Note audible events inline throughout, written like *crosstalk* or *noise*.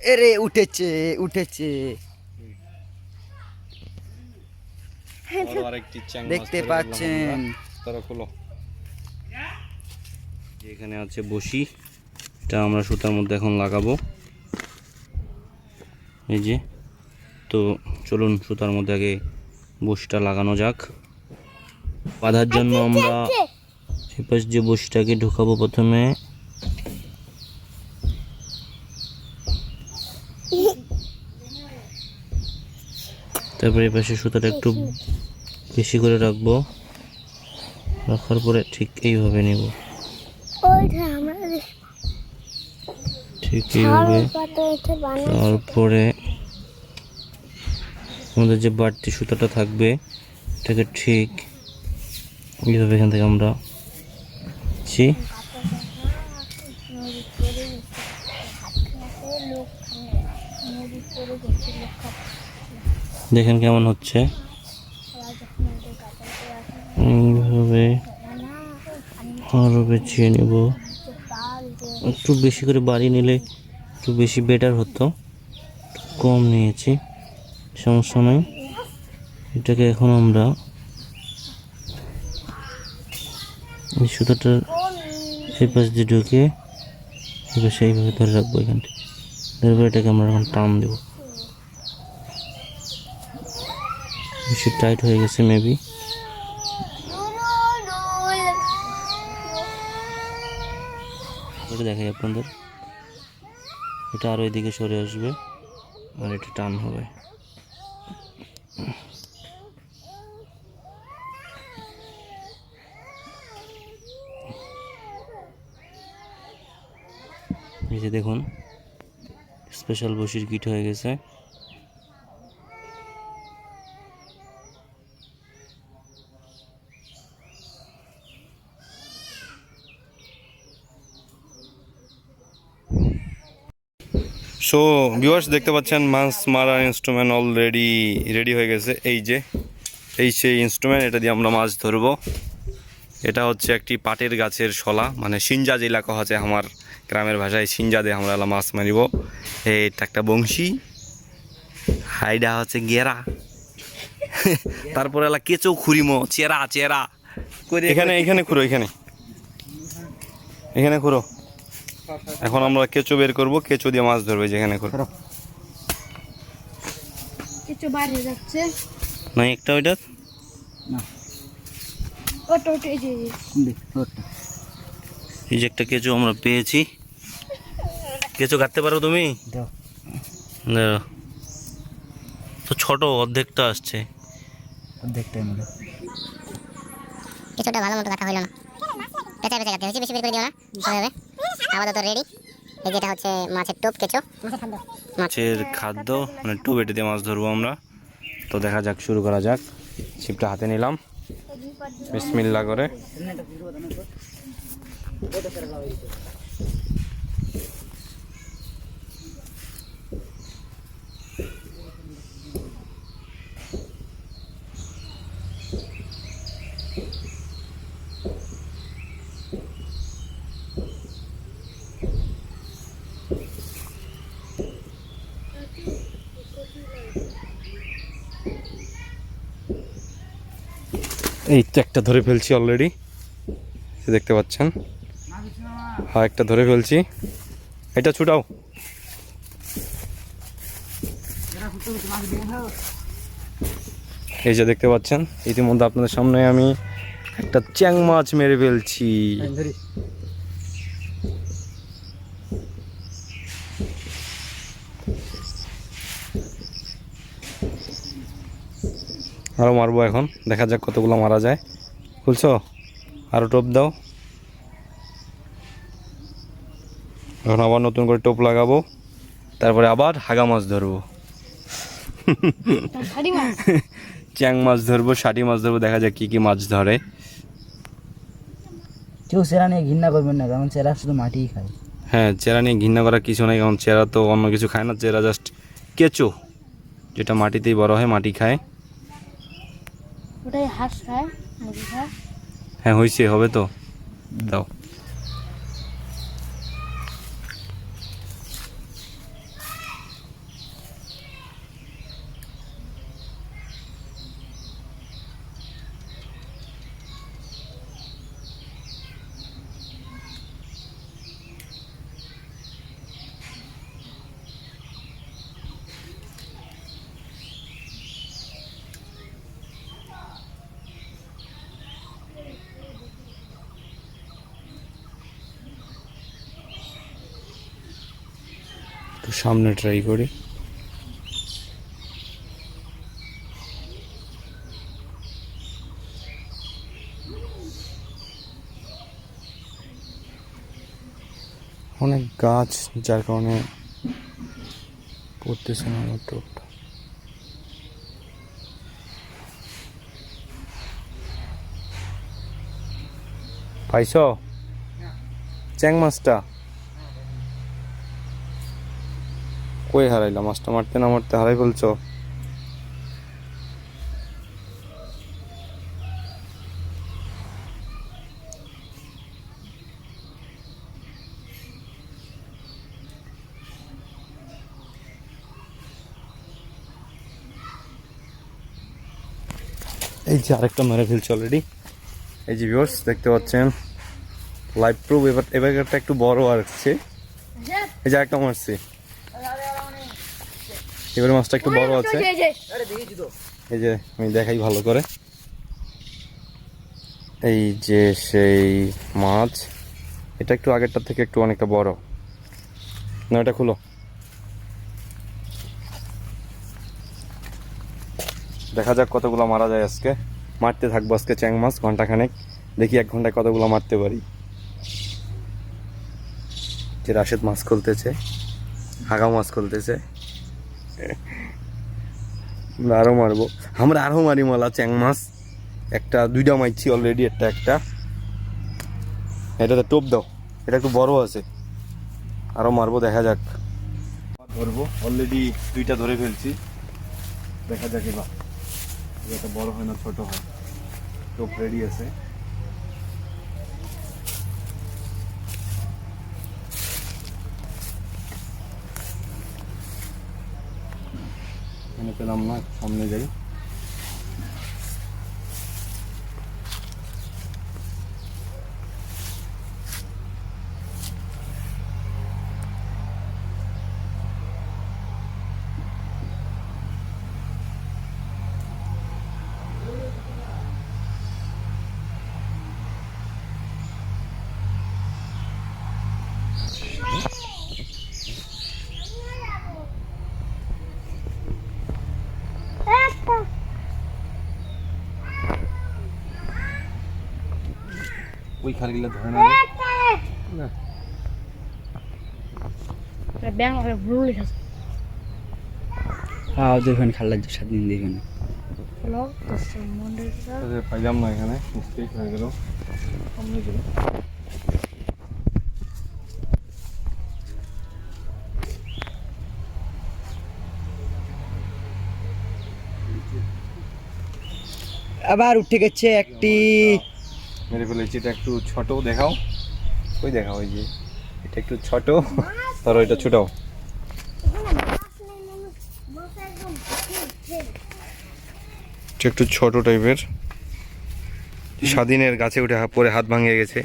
এরে উঠেছে উঠেছে। চ্যাং দেখতে পাচ্ছেন। এখানে আছে বসি। এটা আমরা সুতার মধ্যে এখন লাগাবো। এই যে। তো চলুন সুতার মধ্যে আগে বসিটা লাগানো যাক। বাঁধার জন্য আমরা এপাশ যে বসিটাকে ঢুকাবো প্রথমে। তারপরে এই পাশে সুতাটা একটু বেশি করে রাখব। রাখার পরে ঠিক এইভাবে নেব। ঠিক এইভাবে। তারপরে আমাদের যে বাড়তি সুতাটা থাকবে এটাকে ঠিক এইভাবে এখান থেকে আমরা ছি লোক নদীর পরে গেছে লোক দেখেন কেমন হচ্ছে। এইভাবে আরও বেছিয়ে নেব। একটু বেশি করে বাড়ি নিলে একটু বেশি বেটার হতো। কম নিয়েছি, সমস্যা নয় এটাকে এখন আমরা এই সুতোটার এই পাশ দিয়ে ঢুকে সেইভাবে ধরে রাখব এখানটা ধরে এটাকে আমরা এখন টান দেবো। বেশি টাইট হয়ে গেছে মেবি এটা দেখাই আপনাদের। এটা আরও এদিকে সরে আসবে, আর এটা টান হবে। দেখুন স্পেশাল বসির কিট হয়ে গেছে। সো ভিউয়ার্স দেখতে পাচ্ছেন মাছ মারার ইনস্ট্রুমেন্ট অলরেডি রেডি হয়ে গেছে। এই যে, এই সেই ইনস্ট্রুমেন্ট এটা দিয়ে আমরা মাছ ধরবো। এটা হচ্ছে একটি পাটের গাছের শলা মানে জেলা কহা যায় আমার গ্রামের ভাষায় সিঞ্জা দিয়ে আমরা মাছ মারিব। এটা একটা বংশী। হাইডা হচ্ছে গেরা। তারপরে এলা কেঁচো খুরিমো চেরা চেরা। এখানে এখানে খুঁড়ো, এখানে। এখানে খুঁড়ো। এখন আমরা কেঁচো বের করব কেঁচো দিয়ে মাছ ধরবে যেখানে করে। কিছু বাইরে যাচ্ছে। না একটা ওইটা? ওটা ওটা এই যে। এই একটা কেঁচো আমরা পেয়েছি। কেঁচো কাটতে পারো তুমি? তো ছোট অর্ধেকটা আসছে। অর্ধেকটাই মনে কিছুটা ভালো মতো কাটা হইল না। পেঁচা পেঁচা কাটতে হচ্ছে বেশি বেশি করে দিও না। হবে। আপাতত রেডি এই যেটা হচ্ছে মাছের টোপ কেঁচো। মাছের খাদ্য। মানে টু বেটে দিয়ে মাছ ধরবো আমরা। তো দেখা যাক শুরু করা যাক। ছিপটা হাতে নিলাম। বিসমিল্লা করে। এই তো একটা ধরে ফেলছি অলরেডি দেখতে পাচ্ছেন। হ্যাঁ একটা ধরে ফেলছি। এটা ছুটাও। এই যে দেখতে পাচ্ছেন, ইতিমধ্যে আপনাদের সামনে আমি একটা চ্যাং মাছ মেরে ফেলছি। আরও মারবো এখন। দেখা যাক কতগুলো মারা যায়। খুলছো? আরও টোপ দাও। এখন আবার নতুন করে টোপ লাগাবো। তারপরে আবার হাগা মাছ ধরবো। *laughs* চ্যাং মাছ ধরবো ষাটি মাছ ধরবো দেখা যাক কী কী মাছ ধরে। কেউ সেরা নিয়ে ঘৃণা করবেন না কারণ সেরা শুধু মাটিই খায়। হ্যাঁ চেরা নিয়ে ঘৃণা করার কিছু নেই কারণ চেরা তো অন্য কিছু খায় না চেরা জাস্ট কেঁচো যেটা মাটিতেই বড় হয় মাটি খায়। ওটাই হাঁস খায় মুরগি খায় হ্যাঁ হয়েছে হবে তো। দাও। একটু সামনে ট্রাই করি। অনেক গাছ যার কারণে পড়তেছে না আমার টোপটা পাইছ? চ্যাং মাছটা কই হারাইলা? মাছটা মারতে না মারতে হারাই ফেলছো? এই যে আরেকটা মেরে ফেলছে অলরেডি এই যে ভিউয়ার্স দেখতে পাচ্ছেন? লাইভ প্রুফ এবার এবারটা একটু বড় আসছে এই যে আরেকটা মারছে। এবারে মাছটা একটু বড় আছে। এই যে আমি দেখাই ভালো করে। এই যে সেই মাছ এটা একটু আগেরটার থেকে একটু অনেকটা বড়। না এটা খুলো। দেখা যাক কতগুলো মারা যায় আজকে। মারতে থাকব আজকে চ্যাং মাছ ঘন্টাখানেক। দেখি এক ঘন্টায় কতগুলো মারতে পারি। যে রাশেদ মাছ খুলতেছে হাগা মাছ খুলতেছে। আরও মারবো। আমরা আরও মারি মালা চ্যাং মাছ। একটা, দুইটা মারছি অলরেডি একটা একটা। এটাতে টোপ দাও। এটা একটু বড় আছে। আরও মারবো, দেখা যাক। ধরবো। অলরেডি দুইটা ধরে ফেলছি। দেখা যাক এবার। এটা বড় হয় না, ছোট হয়। টোপ রেডি আছে। এখানে পেলাম না সামনে যাই। ওই খালগুলো ধরে না। ব্যাং হ্যাঁ দেখবেন খাল্লার সাত দিন দেখবেন হলো মন্দিরটা তাদের পাইলাম না এখানে মিস্টেক হয়ে গেল। সামনে গেল আবার উঠে গেছে একটি মেরে ফেলেছি, এটা একটু ছোট, দেখাও। ওই দেখাও ওই যে, এটা একটু ছোট। ধরো, এটা ছোটাও। একটু ছোট টাইপের। স্বাধীনের গাছে উঠে পরে হাত ভাঙে গেছে।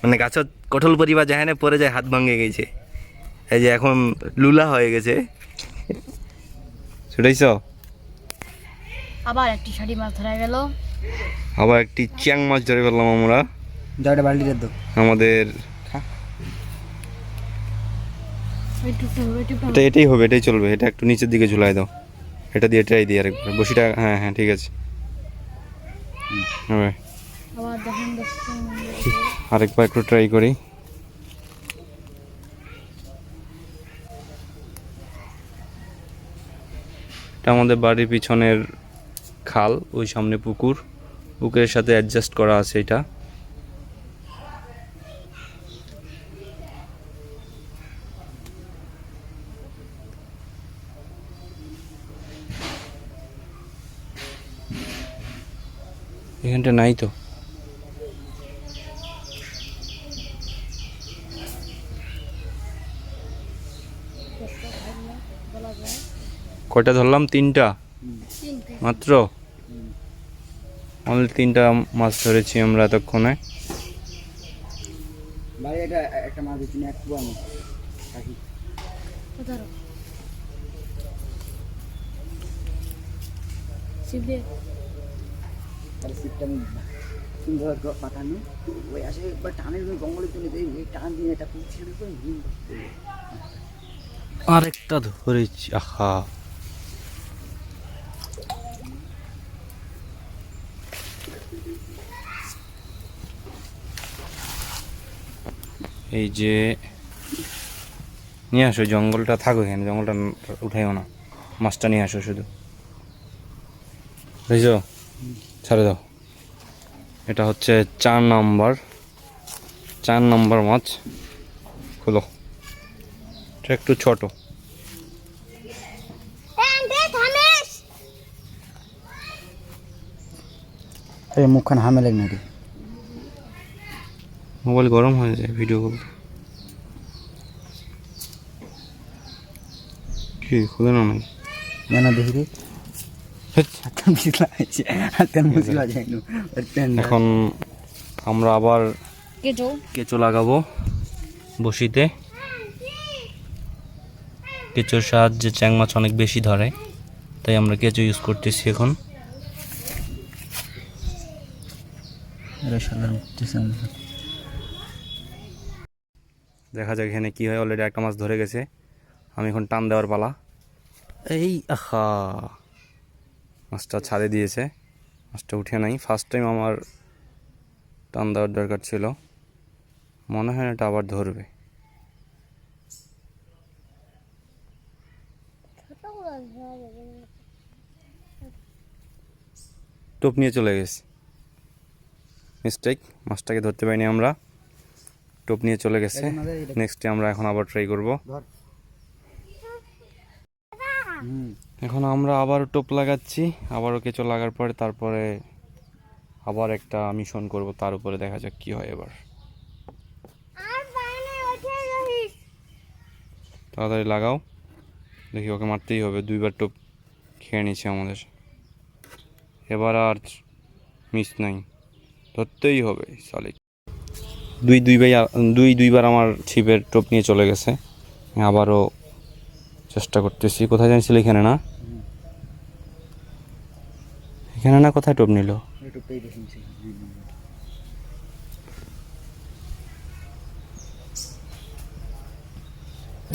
মানে গাছত কঠল পরিবার যায় না পরে যায়, হাত ভাঙে গেছে। এই যে, এখন লুলা হয়ে গেছে। সেটাইছ আবার একটি শাড়ি মাছ ধরা গেল। আবার একটি চ্যাং মাছ ধরে ফেললাম আমরা। বাল্টিতে আমাদের এটা এটাই হবে এটাই চলবে। এটা একটু নিচের দিকে ঝুলাই দাও। এটা দিয়ে এটাই দিই আরেকবার। বসিটা হ্যাঁ হ্যাঁ ঠিক আছে। হবে আরেকবার একটু ট্রাই করি। এটা আমাদের বাড়ির পিছনের খাল ওই সামনে পুকুর। পুকুরের সাথে অ্যাডজাস্ট করা আছে এটা। এখানটা নাই তো। কয়টা ধরলাম? তিনটা। মাত্র? অনলি তিনটা মাছ ধরেছি আমরা এতক্ষণে। বাড়ি এটা একটা মাছ দিচ্ছি না একটু আমি রাখি ধরো শিবদে তাহলে সিটটা আমি সুন্দর করে পাঠানো ওই আসে একবার টানের জন্য জঙ্গলে চলে যাই ওই টান দিয়ে এটা পুষছে না করে হিম আরেকটা ধরেছি আহা এই যে নিয়ে আসো জঙ্গলটা থাকো এখানে জঙ্গলটা উঠাইও না। মাছটা নিয়ে আসো শুধু। বুঝছ? ছাড়ে দাও। এটা হচ্ছে চার নম্বর চার নম্বর মাছ। খুলো। এটা একটু ছোট। এই মুখখান হামে লাগ নাকি? মোবাইল গরম হয়ে যায় ভিডিও করতে কি খুলে না দেখি মিশলা যায় না এখন আমরা আবার কেঁচো। কেঁচো লাগাবো বসিতে। কেঁচোর সাহায্যে চ্যাং মাছ অনেক বেশি ধরে তাই আমরা কেঁচো ইউজ করতেছি এখন। আমার। দেখা যাক এখানে কি হয় অলরেডি একটা মাছ ধরে গেছে। আমি এখন টান দেওয়ার পালা। এই আহা, মাছটা ছাড়ে দিয়েছে। মাছটা উঠে নাই। ফার্স্ট টাইম আমার টান দেওয়ার দরকার ছিল। মনে হয় এটা আবার ধরবে। টোপ নিয়ে চলে গেছে। মিস্টেক মাছটাকে ধরতে পারিনি আমরা। টোপ নিয়ে চলে গেছে। নেক্সটে আমরা এখন আবার ট্রাই করব। এখন আমরা আবার টোপ লাগাচ্ছি। আবারও কেঁচো লাগার পরে তারপরে আবার একটা মিশন করব। তার উপরে দেখা যাক কি হয় এবার। তাড়াতাড়ি লাগাও। দেখি ওকে মারতেই হবে। দুইবার টোপ খেয়ে নিচ্ছে আমাদের। এবার আর মিস নাই। ধরতেই হবে সালে দুই দুই ভাই দুই দুইবার আমার ছিপের টোপ নিয়ে চলে গেছে। আবারও চেষ্টা করতেছি। কোথায় জানছিল এখানে না? এখানে না কোথায় টোপ নিল?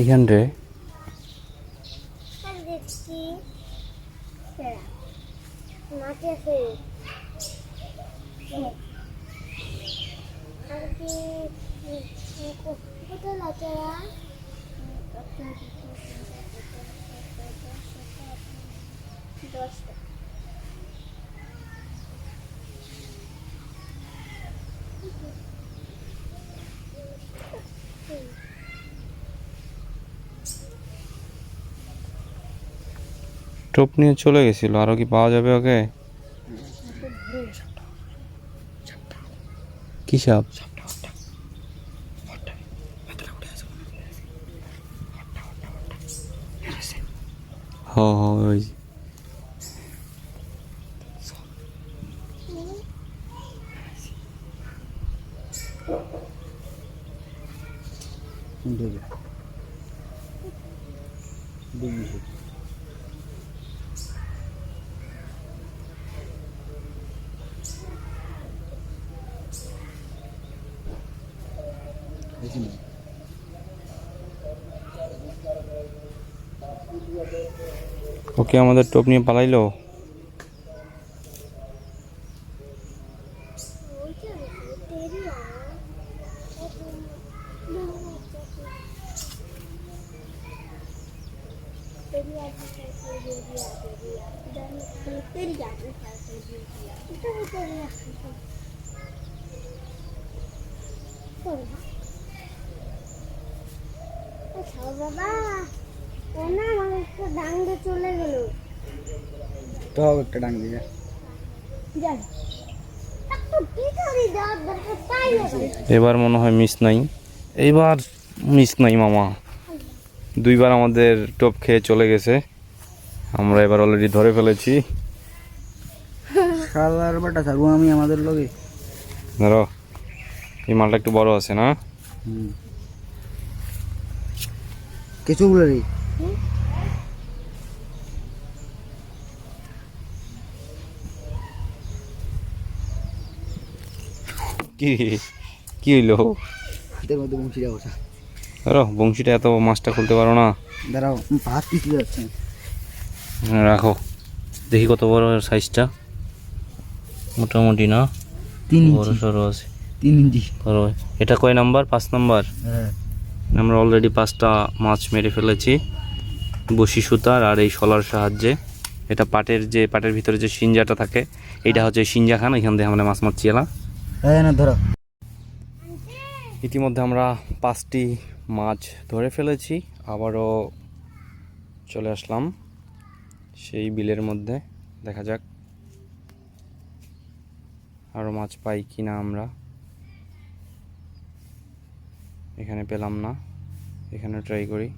এইখান রে। টোপ নিয়ে চলে গেছিল। আরও কি পাওয়া যাবে ওকে? কি সাপ? হ হ, ওই দেবে। দেখবি ওকে আমাদের টোপ নিয়ে পালাইলো বাবা ও না আমার একটা ডাঙ্গে চলে গেল তো একটা ডাং দিয়ে যাই একটু টিকারি দেওয়ার দরকার তাই হবে এবার মনে হয় মিস নাই। এইবার মিস নাই মামা। দুইবার আমাদের টোপ খেয়ে চলে গেছে। আমরা এবার অলরেডি ধরে ফেলেছি। শালার বাটা থাকব আমি আমাদের লগে। ধরো এই মালটা একটু বড় আছে না? কি কি হইল? হাতের মধ্যে বংশীরা বসা? ধরো বংশীটা এত মাছটা খুলতে পারো না। দাঁড়াও ভাত পিছলে যাচ্ছে। হ্যাঁ, রাখো। দেখি কত বড় সাইজটা। মোটামুটি না? তিন বড় সড়ো আছে। তিন ইঞ্চি। বড়। এটা কয় নাম্বার? পাঁচ নাম্বার? হ্যাঁ। আমরা অলরেডি পাঁচটা মাছ মেরে ফেলেছি। বসি সুতার আর এই শলার সাহায্যে। এটা পাটের যে পাটের ভিতরে যে সিঞ্জাটা থাকে এইটা হচ্ছে সিঞ্জা খান এখান থেকে আমরা মাছ মারছি এলা। ইতিমধ্যে আমরা পাঁচটি মাছ ধরে ফেলেছি, আবারও চলে আসলাম সেই বিলের মধ্যে। দেখা যাক আরও মাছ পাই কি না আমরা। এখানে পেলাম না এখানে ট্রাই করি।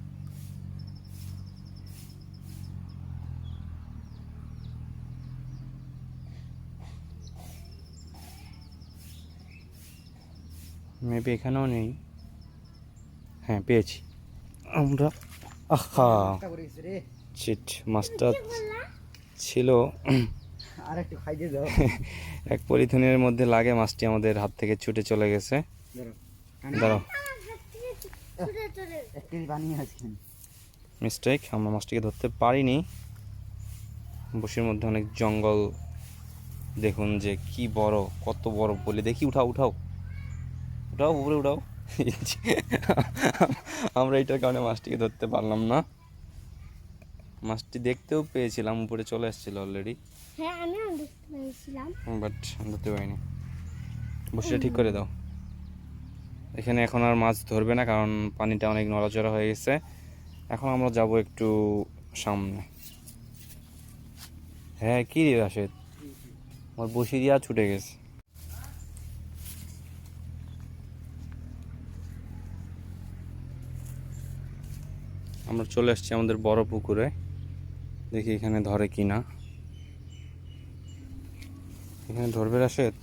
মেবি এখানেও নেই। হ্যাঁ পেয়েছি। আমরা আহা! চিট মাছটা ছিল। *laughs* এক পলিথিনের মধ্যে লাগে মাছটি আমাদের হাত থেকে ছুটে চলে গেছে। দাঁড়াও। মিস্টেক আমরা মাছটিকে ধরতে পারিনি। বসির মধ্যে অনেক জঙ্গল। দেখুন যে কি বড় কত বড় বলে। দেখি উঠাও উঠাও। উঠাও উপরে উঠাও *laughs* আমরা এইটার কারণে মাছটিকে ধরতে পারলাম না। মাছটি দেখতেও পেয়েছিলাম উপরে চলে এসেছিল অলরেডি হ্যাঁ আমিও দেখতে পেয়েছিলাম। বাট ধরতে পারিনি। বসে ঠিক করে দাও। এখানে এখন আর মাছ ধরবে না কারণ পানিটা অনেক নড়াচড়া হয়ে গেছে। এখন আমরা যাব একটু সামনে। হ্যাঁ কি রে রাশেদ? আমার বসি দিয়া ছুটে গেছে। আমরা চলে আসছি আমাদের বড় পুকুরে। দেখি এখানে ধরে কি না এখানে ধরবে রাশেদ?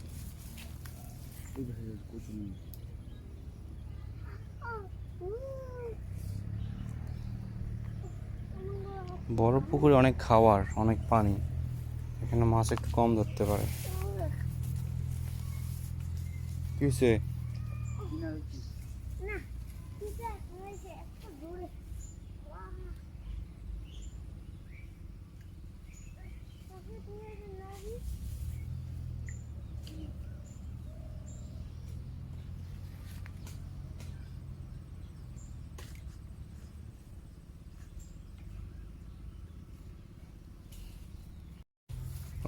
বড় পুকুরে অনেক খাওয়ার, অনেক পানি। এখানে মাছ একটু কম ধরতে পারে। কি হয়েছে না ঠিক আছে হয়েছে একটু দূরে বাহ। তাকে তুই যে নবী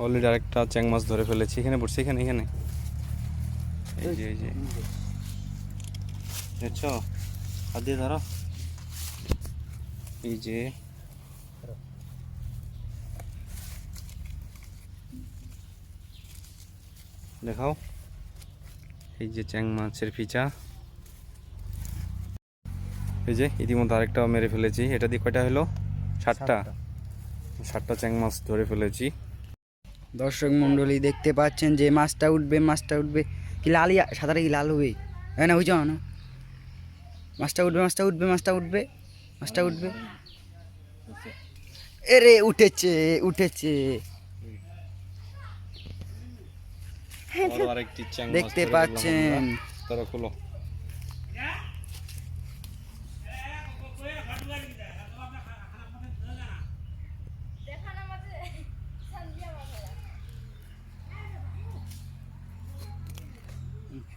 অলরেডি আরেকটা চ্যাং মাছ ধরে ফেলেছি। এখানে পড়ছে এখানে এখানে। এই যে এই যে। দেখছ? হাত দিয়ে ধরো। এই যে। দেখাও। এই যে চ্যাং মাছের ফিচা। এই যে ইতিমধ্যে আরেকটা মেরে ফেলেছি। এটা দিয়ে কয়টা হলো? সাতটা। সাতটা চ্যাং মাছ ধরে ফেলেছি। দর্শক মণ্ডলী দেখতে পাচ্ছেন যে মাছটা উঠবে মাছটা উঠবে। কি লালই সাঁতারে কি লাল হবে? হ্যাঁ না বুঝছ? না। মাছটা উঠবে মাছটা উঠবে মাছটা উঠবে মাছটা উঠবে। এরে উঠেছে উঠেছে। দেখতে পাচ্ছেন আমরা। তারা খোলো হুম।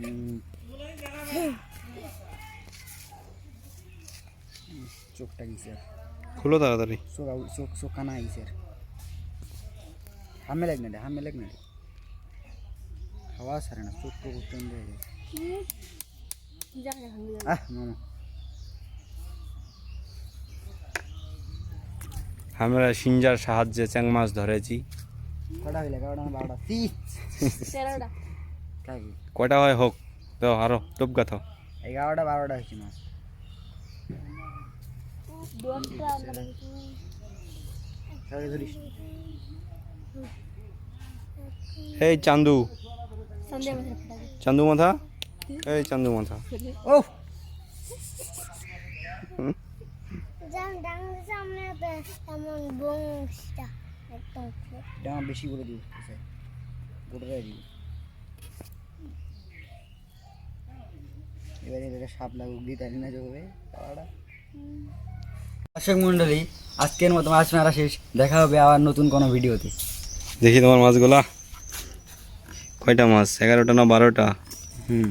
চোখটা গেছে আর। খুলো তাড়াতাড়ি। চোখ চোখ চোখ কানা গেছে আর। হামে লাগ না রে হামে লাগ না রে হাওয়া সারে না চোখ তো করতে আহ মামা। আমরা সিঞ্জার সাহায্যে চ্যাং মাছ ধরেছি। কটা হইলে? না বারোটা? কয়টা হয় হোক দাও আরও টোপ গাথাও এগারোটা বারোটা হয়েছে মাছ। এই চান্দু। চান্দু মাথা? এই চান্দু মাথা। ও বেশি করে দিই গোটাটাই দিই এবারে এটা সাপ লাগুক দিয়ে তাই না যাবে দর্শক মণ্ডলী আজকের মতো মাছ মারা শেষ। দেখা হবে আবার নতুন কোনো ভিডিওতে। দেখি তোমার মাছগুলা। কয়টা মাছ? এগারোটা না বারোটা? হুম।